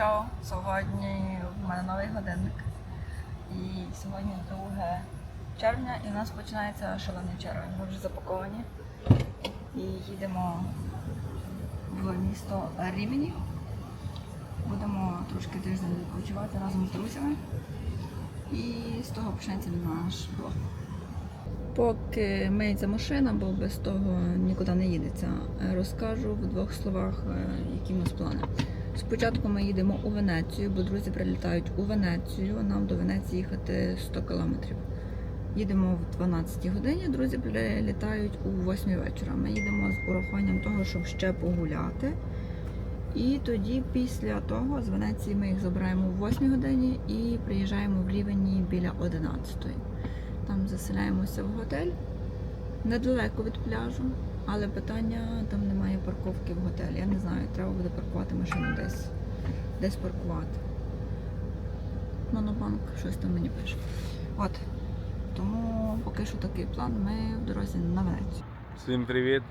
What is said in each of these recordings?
Чао! Сьогодні в мене новий годинник. І сьогодні 2 червня і у нас починається шалений червень. Ми вже запаковані. І їдемо в місто Рімені. Будемо трошки тиждень відпочивати разом з друзями. І з того почнеться наш блог. Поки миється машина, бо без того нікуди не їдеться, розкажу в двох словах, е, які в нас плани. Спочатку ми їдемо у Венецію, бо друзі прилітають у Венецію. Нам до Венеції їхати 100 кілометрів. Їдемо в 12 годині, друзі прилітають у 8 вечора. Ми їдемо з урахуванням того, щоб ще погуляти. І тоді, після того, з Венеції ми їх забираємо в 8 годині і приїжджаємо в Рівені біля 11. Там заселяємося в готель недалеко від пляжу, але питання там немає парковки в готелі. Я не знаю, треба буде паркувати машину десь. Десь паркувати. Монобанк щось там мені пише. От. Тому поки що такий план. Ми в дорозі на Венецію. Всім привіт!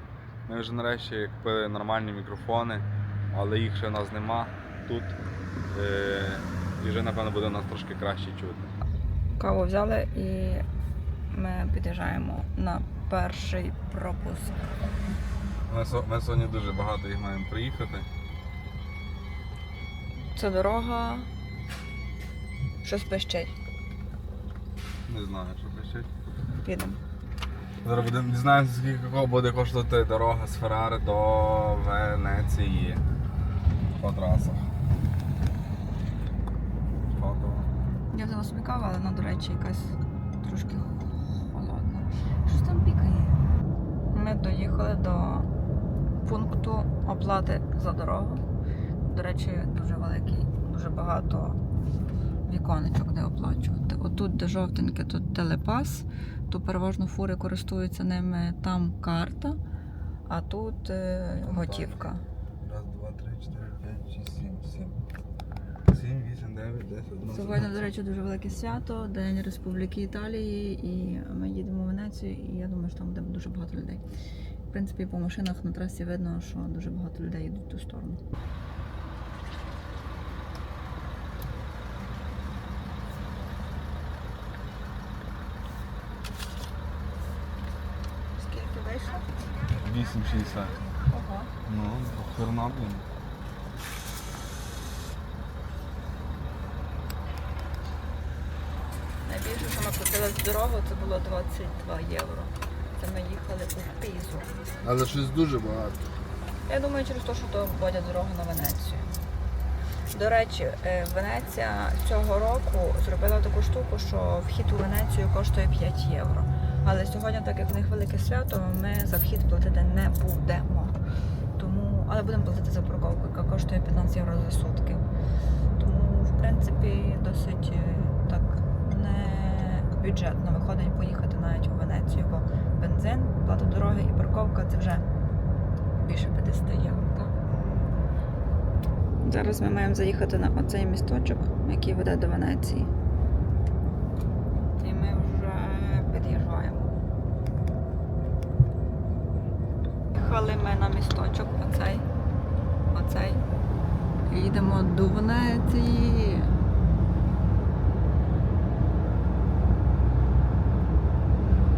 Ми вже нарешті купили нормальні мікрофони, але їх ще в нас нема тут. Е- і вже напевно буде нас трошки краще чути. Каву взяли і ми під'їжджаємо на перший пропуск. Ми, ми сьогодні дуже багато їх маємо приїхати. Це дорога. Щось пищить. Не знаю, що кричать. Підемо. Зараз будемо дізнаємося, скільки кого буде коштувати дорога з Феррари до Венеції по трасах. Я взяла собі каву, але вона, до речі, якась трошки там пікає. Ми доїхали до пункту оплати за дорогу. До речі, дуже великий, дуже багато віконечок, де оплачувати. Отут, де жовтеньке, тут телепас, то переважно фури користуються ними, там карта, а тут е, готівка. Раз, два, три, чотири, п'ять, шість, сім, сім. Сім, вісім, дев'ять, десять, одинадцять. Сьогодні, до речі, дуже велике свято, День Республіки Італії, і ми їдемо в Венецію, і я думаю, що там буде дуже багато людей. В принципі, по машинах на трасі видно, що дуже багато людей їдуть в ту сторону. Скільки вийшло? Вісім шістдесят. Ого. Ну, херна, блін. Найбільше, що дорогу, це було 22 євро. Це ми їхали у Пізу. Але щось дуже багато. Я думаю, через те, що то вводять дорогу на Венецію. До речі, е, Венеція цього року зробила таку штуку, що вхід у Венецію коштує 5 євро. Але сьогодні, так як в них велике свято, ми за вхід платити не будемо. Тому, але будемо платити за парковку, яка коштує 15 євро за сутки. Тому, в принципі, досить е, бюджетно виходить поїхати навіть у Венецію, бо бензин, плата дороги і парковка це вже більше 50 євро. Зараз ми маємо заїхати на оцей місточок, який веде до Венеції. І ми вже під'їжджаємо. Їхали ми на місточок оцей. Оцей. І їдемо до Венеції.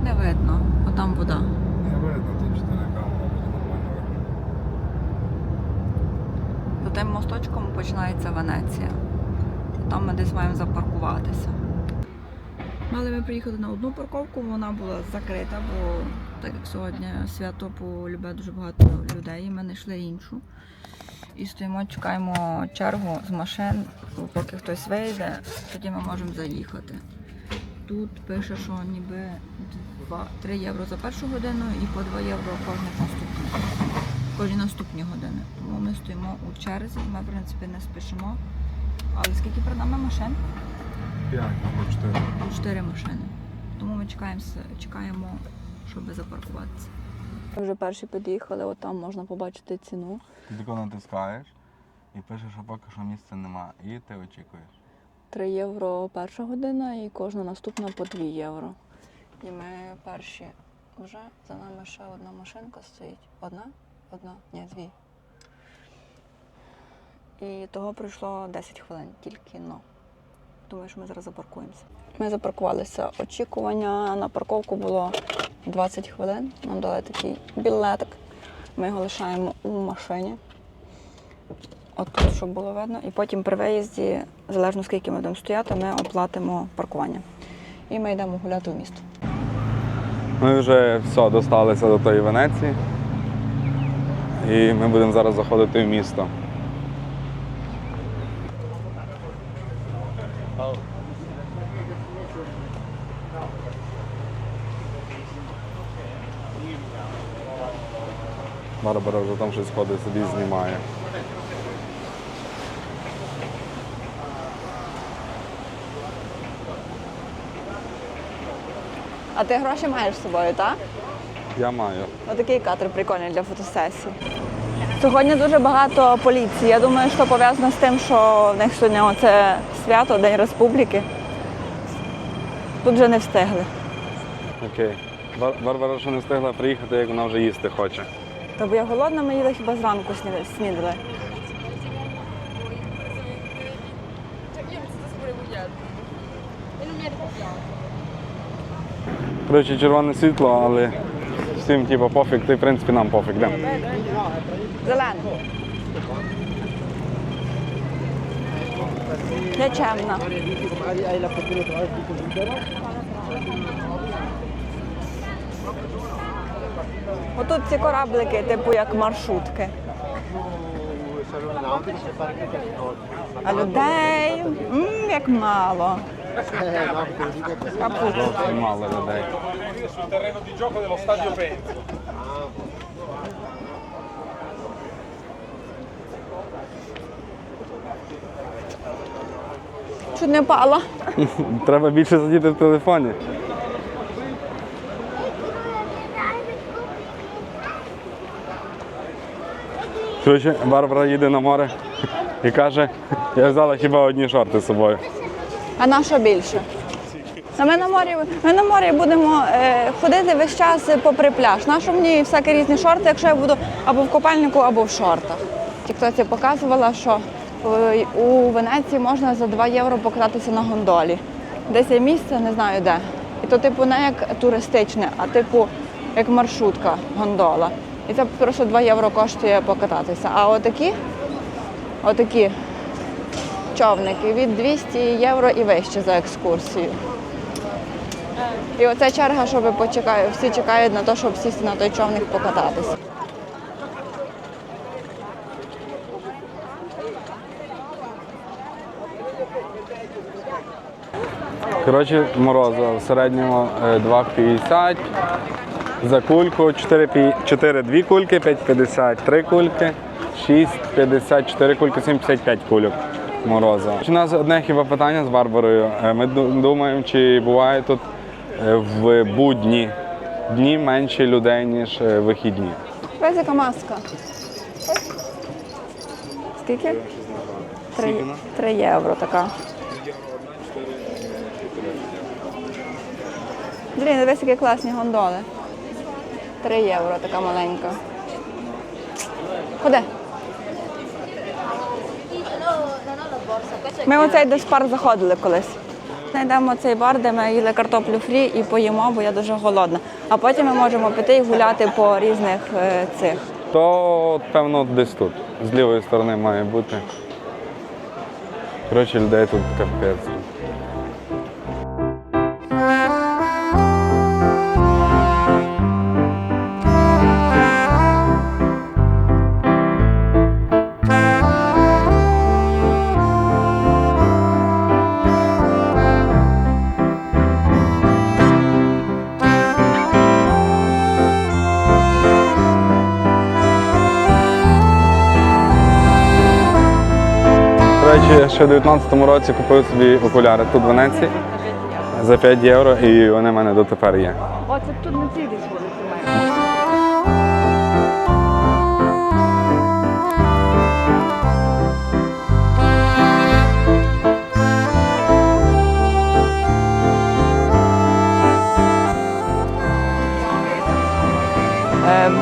Не отам вода. Не видно, тут 4 камера буде нормально видно. За тим мосточком починається Венеція. Там ми десь маємо запаркуватися. Але ми приїхали на одну парковку, вона була закрита, бо так як сьогодні свято полюбе дуже багато людей, і ми знайшли іншу. І стоїмо, чекаємо чергу з машин, поки хтось вийде, тоді ми можемо заїхати. Тут пише, що ніби 2, 3 євро за першу годину і по 2 євро кожні наступні години. Тому ми стоїмо у черзі, ми, в принципі, не спішимо. Але скільки перед нами машин? 5 або 4. Чотири машини. Тому ми чекаємо, чекаємо, щоб запаркуватися. Ми вже перші під'їхали, от там можна побачити ціну. Ти тако натискаєш і пишеш, що поки що місця нема. І ти очікуєш. 3 євро перша година і кожна наступна по 2 євро. І ми перші вже за нами ще одна машинка стоїть. Одна? Одна? Ні, дві. і того пройшло 10 хвилин тільки но. Думаю, що ми зараз запаркуємося. Ми запаркувалися. Очікування на парковку було 20 хвилин. Нам дали такий білетик. Ми його лишаємо у машині. Отут, щоб було видно. І потім при виїзді, залежно скільки ми будемо стояти, ми оплатимо паркування. І ми йдемо гуляти в місто. Ми вже все досталися до тої Венеції. І ми будемо зараз заходити в місто. Барбара вже там щось ходить, собі знімає. А ти гроші маєш з собою, так? Я маю. Отакий кадр прикольний для фотосесії. Сьогодні дуже багато поліції. Я думаю, що пов'язано з тим, що в них сьогодні оце свято, День Республіки. Тут вже не встигли. Окей. Бар- Барбара ще не встигла приїхати, як вона вже їсти хоче. Та бо я голодна, ми їли хіба зранку сніда- снідали. Коротше, червоне світло, але всім типу, пофіг, й в принципі нам пофіг. Де? Зелене. Я чемна. Отут ці кораблики, типу як маршрутки. А людей м, як мало. Зовсім мало людей. Чуть не пала. Треба більше сидіти в телефоні. Коротше, Барбара їде на море і каже, я взяла хіба одні шорти з собою. А на що більше? А ми на морі, ми на морі будемо е, ходити весь час попри пляж. Нащо мені всякі різні шорти, якщо я буду або в купальнику, або в шортах. Тіктоці показувала, що е, у Венеції можна за 2 євро покататися на гондолі. Десь є місце, не знаю де. І то, типу, не як туристичне, а типу як маршрутка, гондола. І це просто 2 євро коштує покататися. А отакі, отакі човники від 200 євро і вище за екскурсію. І оця черга, що ви почекають, всі чекають на те, щоб сісти на той човник покататися. Коротше, морозиво в середньому е, 2,50 за кульку, 4, пі- 4 дві кульки, 5,50 три кульки, 6,50 4 кульки, 7,55 кульок морозива. У нас одне хіба питання з Барбарою. Е, Ми думаємо, чи буває тут е, в будні дні менше людей, ніж е, вихідні. Ось яка маска. Скільки? Три, три євро така. Блін, дивись, які класні гондоли. Три євро така маленька. Ходи. Ми оцей десь пар заходили колись. Знайдемо цей бар, де ми їли картоплю фрі і поїмо, бо я дуже голодна. А потім ми можемо піти і гуляти по різних е, цих. То, певно, десь тут. З лівої сторони має бути. Коротше, людей тут капець. Речі, ще в 19-му році купив собі окуляри тут в Венеції за 5 євро, і вони в мене дотепер є. Оце тут на цій десь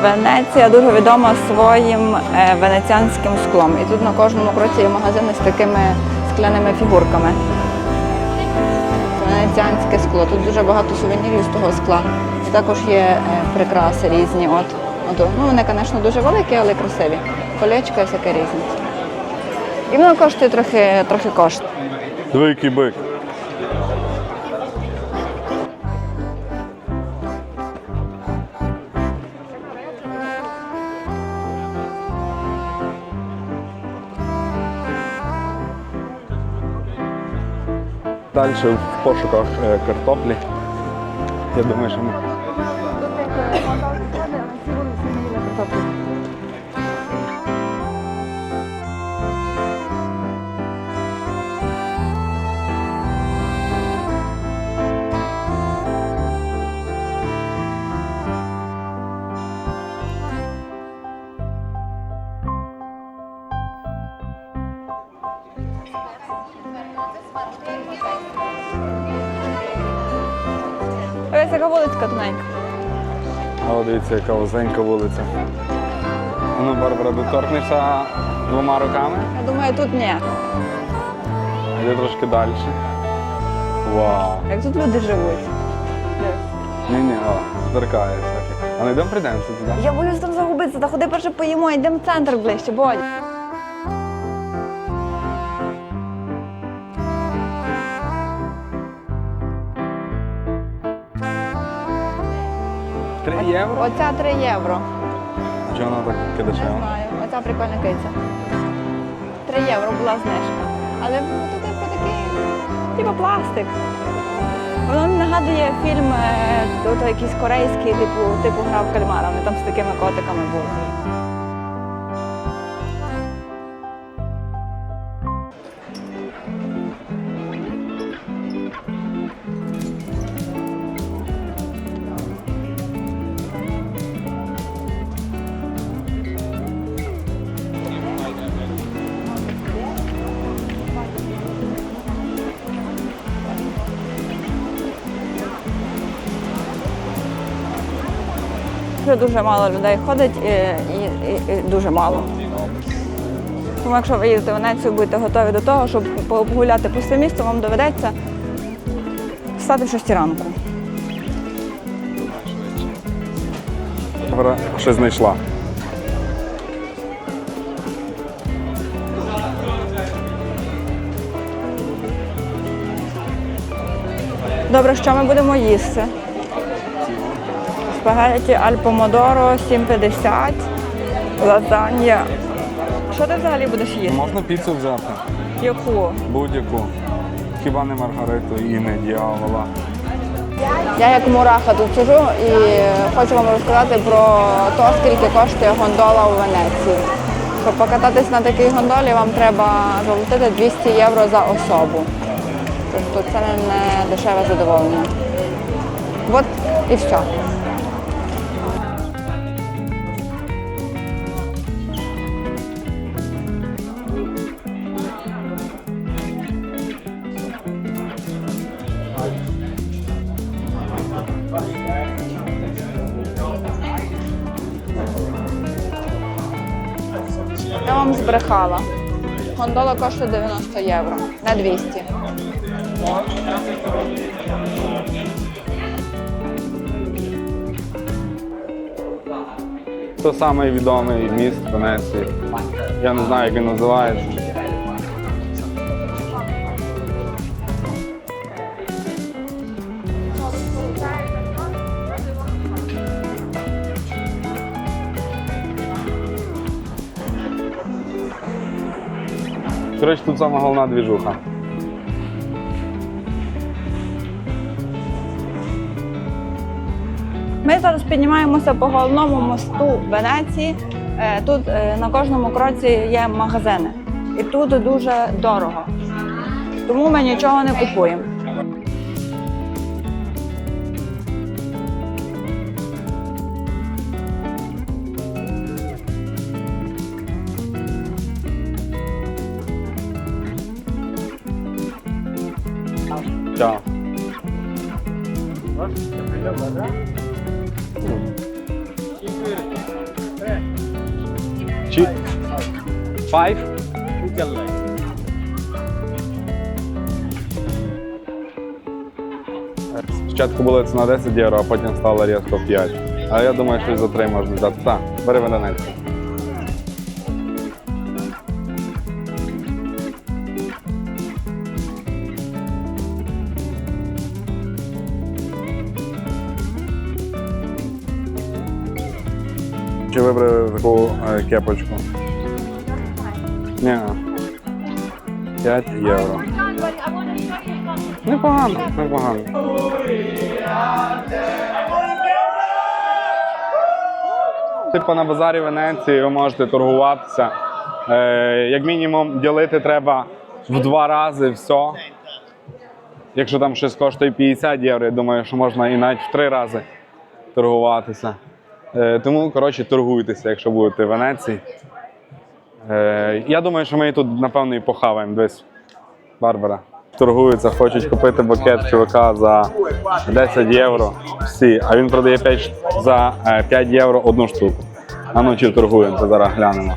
Венеція дуже відома своїм е, венеціанським склом. І тут на кожному кроці є магазини з такими скляними фігурками. Венеціанське скло. Тут дуже багато сувенірів з того скла. І також є е, прикраси різні. От, от, ну, вони, звісно, дуже великі, але красиві. Колечка всяке різне. І воно коштує трохи, трохи коштує. Диви, який бик. Далі в пошуках е, картоплі. Я думаю, що ми. Ось яка вулицька тоненька. О, дивіться, яка вузенька вулиця. Ну, Барбара, доторкнешся двома руками, Я думаю, тут ні. йди трошки далі. Вау. Як тут люди живуть. Ні-ні, о, всяке. А не йдемо прийдемося туди. Я боюсь там загубитися, та ходи перше поїмо, йдемо в центр ближче, бодь. Євро? Оця 3 євро. Чого вона так Не знаю. Оця прикольна киця. 3 євро була знижка. Але тут типу такий, типу пластик. Воно мені нагадує фільм, е, якийсь корейський, типу, типу грав кальмара. Вони там з такими котиками були. Вже дуже мало людей ходить і, і, і, і дуже мало. Тому якщо ви їдете в Венецію, будете готові до того, щоб погуляти пусте місто, вам доведеться встати в 6 ранку. Барбара щось знайшла. Добре, що ми будемо їсти? Спагетті аль помодоро 7,50, лазанья. Що ти взагалі будеш їсти? Можна піцу взяти? Яку? Будь-яку. Хіба не Маргариту і не дьявола. Я як мураха тут сижу і хочу вам розказати про те, скільки коштує гондола у Венеції. Щоб покататись на такій гондолі, вам треба заплатити 200 євро за особу. Тобто це не дешеве задоволення. От і все. Гондола коштує 90 євро на 200. Це самий міст Венеції. Я не знаю, як він називається. Коротше, тут сама головна двіжуха. Ми зараз піднімаємося по головному мосту Венеції. Е, Тут е, на кожному кроці є магазини. І тут дуже дорого. Тому ми нічого не купуємо. Спочатку була ціна 10 євро, а потім стала різко 5. А я думаю, що за 3 можна взяти. Так, бери Венецію. Чи вибрали таку е, кепочку? Ні. 5 євро. Непогано, непогано. Типу на базарі Венеції ви можете торгуватися. Е, як мінімум ділити треба в два рази все. Якщо там щось коштує 50 євро, я думаю, що можна і навіть в три рази торгуватися. Е, тому, коротше, торгуйтеся, якщо будете в Венеції. Е, я думаю, що ми тут, напевно, і похаваємо десь. Барбара. Торгуються, хочуть купити букет чувака за 10 євро. Всі, а він продає 5, за е, 5 євро одну штуку. А ну чи торгуємося, зараз глянемо.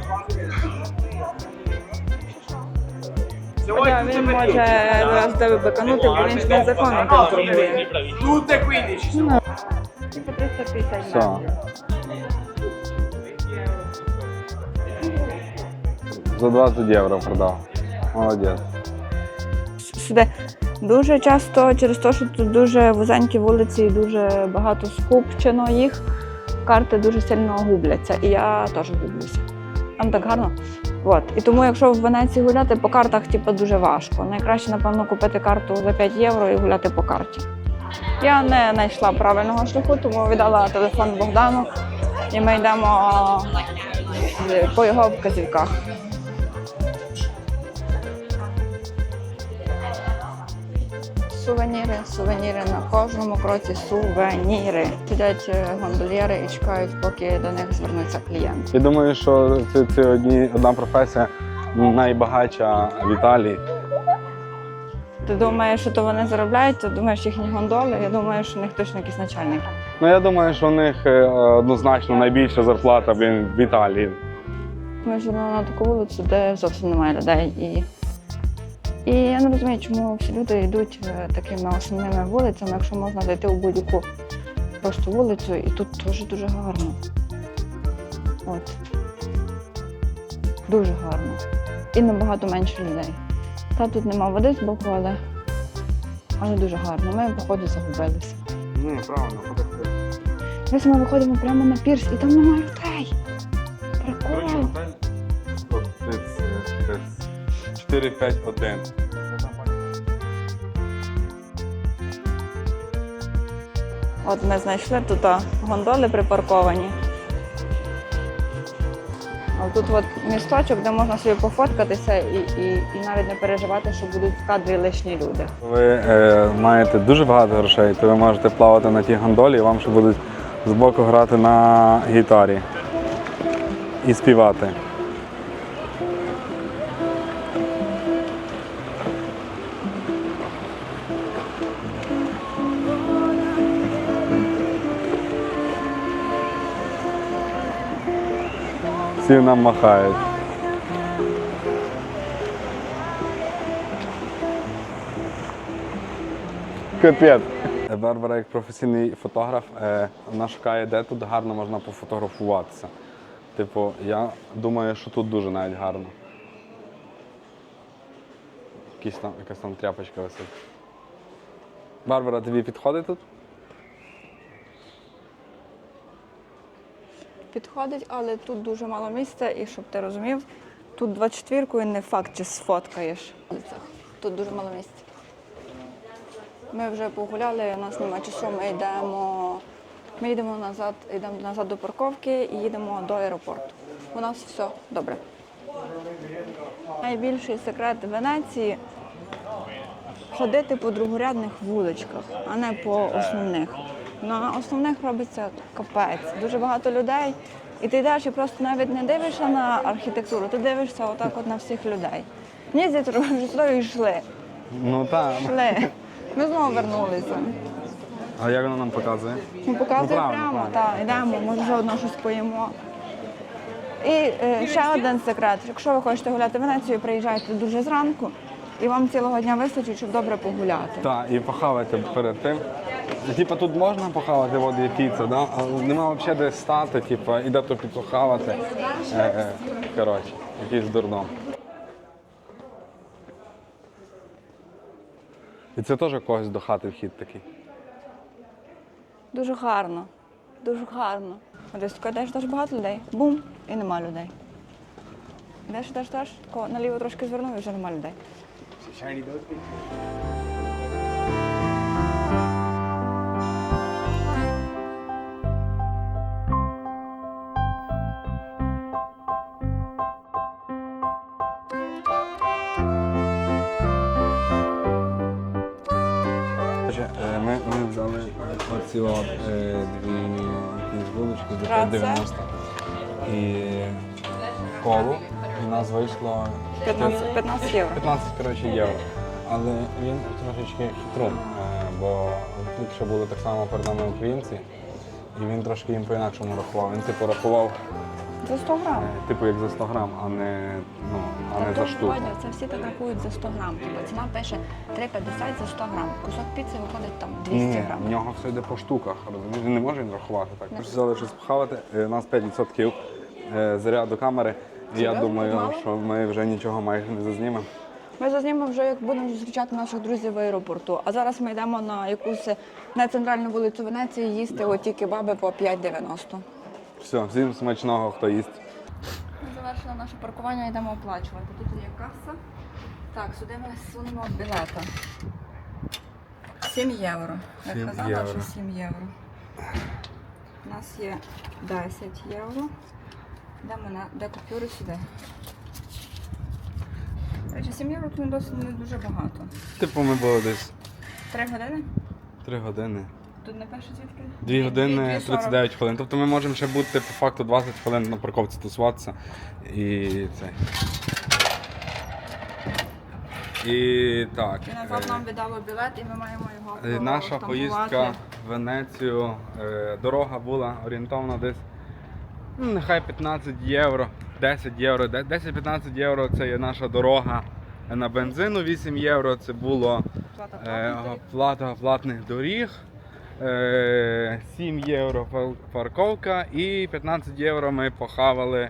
Він може зараз тебе беканути, бо він ж незаконно там торгує. Tutte 15. Типу 350 Все. метрів. За 20 євро продав. Молодець. Сюди дуже часто через те, що тут дуже вузенькі вулиці і дуже багато скупчено їх, карти дуже сильно губляться. І я теж гублюся. Там так гарно. От. І тому, якщо в Венеції гуляти по картах, типу, дуже важко. Найкраще, напевно, купити карту за 5 євро і гуляти по карті. Я не знайшла правильного шляху, тому віддала телефон Богдану, і ми йдемо е, по його вказівках. Сувеніри, сувеніри на кожному кроці сувеніри. Сидять е, гондольєри і чекають, поки до них звернуться клієнт. Я думаю, що це, це одні, одна професія найбагатша в Італії. Ти думаєш, що то вони заробляють, ти думаєш їхні гондоли. Я думаю, що в них точно якийсь начальник. Ну я думаю, що в них е, однозначно найбільша зарплата блін, в Італії. Ми живемо на таку вулицю, де зовсім немає людей. І, і я не розумію, чому всі люди йдуть е, такими основними вулицями, якщо можна зайти у будь-яку просто вулицю, і тут теж дуже гарно. От. Дуже гарно. І набагато менше людей. Та тут нема води з боку, але, але дуже гарно. Ми, походу, загубилися. Ні, правильно, Ось ми виходимо прямо на пірс, і там немає людей. Прикол. 4-5-1. От ми знайшли тут гондоли припарковані. А тут от місточок, де можна собі пофоткатися і, і, і навіть не переживати, що будуть в кадрі лишні люди. Ви е, маєте дуже багато грошей, то ви можете плавати на тій гондолі, і вам ще будуть збоку грати на гітарі і співати. Всі нам махають. Капець. Барбара, як професійний фотограф, е, вона шукає, де тут гарно можна пофотографуватися. Типу, я думаю, що тут дуже навіть гарно. Якісь там, якась там тряпочка висить. Барбара, тобі підходить тут? Підходить, але тут дуже мало місця, і щоб ти розумів, тут 24-ку і не факт, чи сфоткаєш. Тут дуже мало місця. Ми вже погуляли, у нас немає часу, ми йдемо. Ми їдемо назад, йдемо назад до парковки і їдемо до аеропорту. У нас все добре. Найбільший секрет Венеції ходити по другорядних вуличках, а не по основних. На основних робиться капець. Дуже багато людей. І ти йдеш і просто навіть не дивишся на архітектуру, ти дивишся отак от на всіх людей. Мені здається, що сюди йшли. Ну так. Йшли. Ми знову вернулися. А як вона нам показує? Ми показує Ну, прямо, так, йдемо, може вже одно щось поїмо. І е, ще один секрет. Якщо ви хочете гуляти в Венецію, приїжджайте дуже зранку, і вам цілого дня вистачить, щоб добре погуляти. Так, і похавати перед тим. Типа тут можна похавати, от є піца, да? але нема взагалі де стати, типа, і де то піцу хавати. Е, е, коротше, якийсь дурдом. І це теж когось до хати вхід такий. Дуже гарно. Дуже гарно. А Десь тако йдеш теж багато людей. Бум, і нема людей. Йдеш, йдеш, йдеш, тако наліво трошки звернув і вже нема людей. Коротше, 15, 15 євро. 15 коротше, євро. Але він трошечки хитрун, е, бо тут ще були так само перед нами українці, і він трошки їм по-інакшому рахував. Він типу рахував, За 100 грам. е, типу як за 100 грам, а не, ну, а не за штуку. Ваня, це всі так рахують за 100 грам. Тобто ціна пише 3,50 за 100 грам. Кусок піци виходить там 200 Ні, грам. в нього все йде по штуках, розумієш? Він не може він рахувати так. Ми ж взяли щось похавати, у нас 5% е, заряду камери. Я думаю, Мало? що ми вже нічого майже не зазнімемо. Ми зазнімемо вже, як будемо зустрічати наших друзів в аеропорту. А зараз ми йдемо на якусь на центральну вулицю Венеції їсти оті кебаби по 5,90. Все, всім смачного, хто їсть. Ми завершили наше паркування, йдемо оплачувати. Тут є каса. Так, сюди ми сунемо білета. 7 євро. Я Сім казала, євро. що 7 євро. У нас є 10 євро. Йдемо на де купюри сюди. Речі, 7 євро досить не дуже багато. Типу ми були десь Три години? 3 години. Тут не перше звідки? 2 години Дві- сорок. 39 хвилин. Тобто ми можемо ще бути по факту 20 хвилин на парковці тусуватися. І це. І так. І назад е, нам віддали білет, і ми маємо його Е, Наша поїздка в Венецію, е, дорога була орієнтовна десь нехай 15 євро, 10 євро. 10-15 євро це є наша дорога на бензину, 8 євро це було Плата е, плата платних доріг, е, 7 євро парковка і 15 євро ми похавали.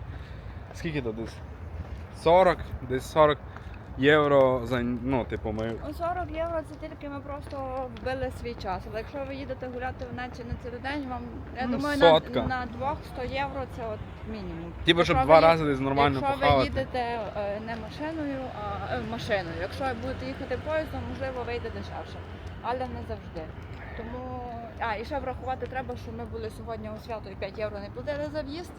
Скільки то десь? 40, десь 40 євро за ну, типу, ми Ну, 40 євро це тільки ми просто вбили свій час. Але якщо ви їдете гуляти в на цілий день, вам я Ну, думаю, сотка. на, на двох 100 євро це от мінімум. Типу, щоб Якщо два ви- рази десь нормально Якщо похавати. ви їдете е, не машиною, а е, машиною. Якщо ви будете їхати поїздом, можливо, вийде дешевше, але не завжди. Тому а і ще врахувати треба, що ми були сьогодні у свято і 5 євро не платили за в'їзд.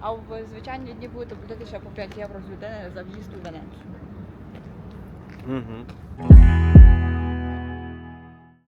А в звичайні дні будете платити ще по 5 євро з людини за в'їзд у Венецію. Угу.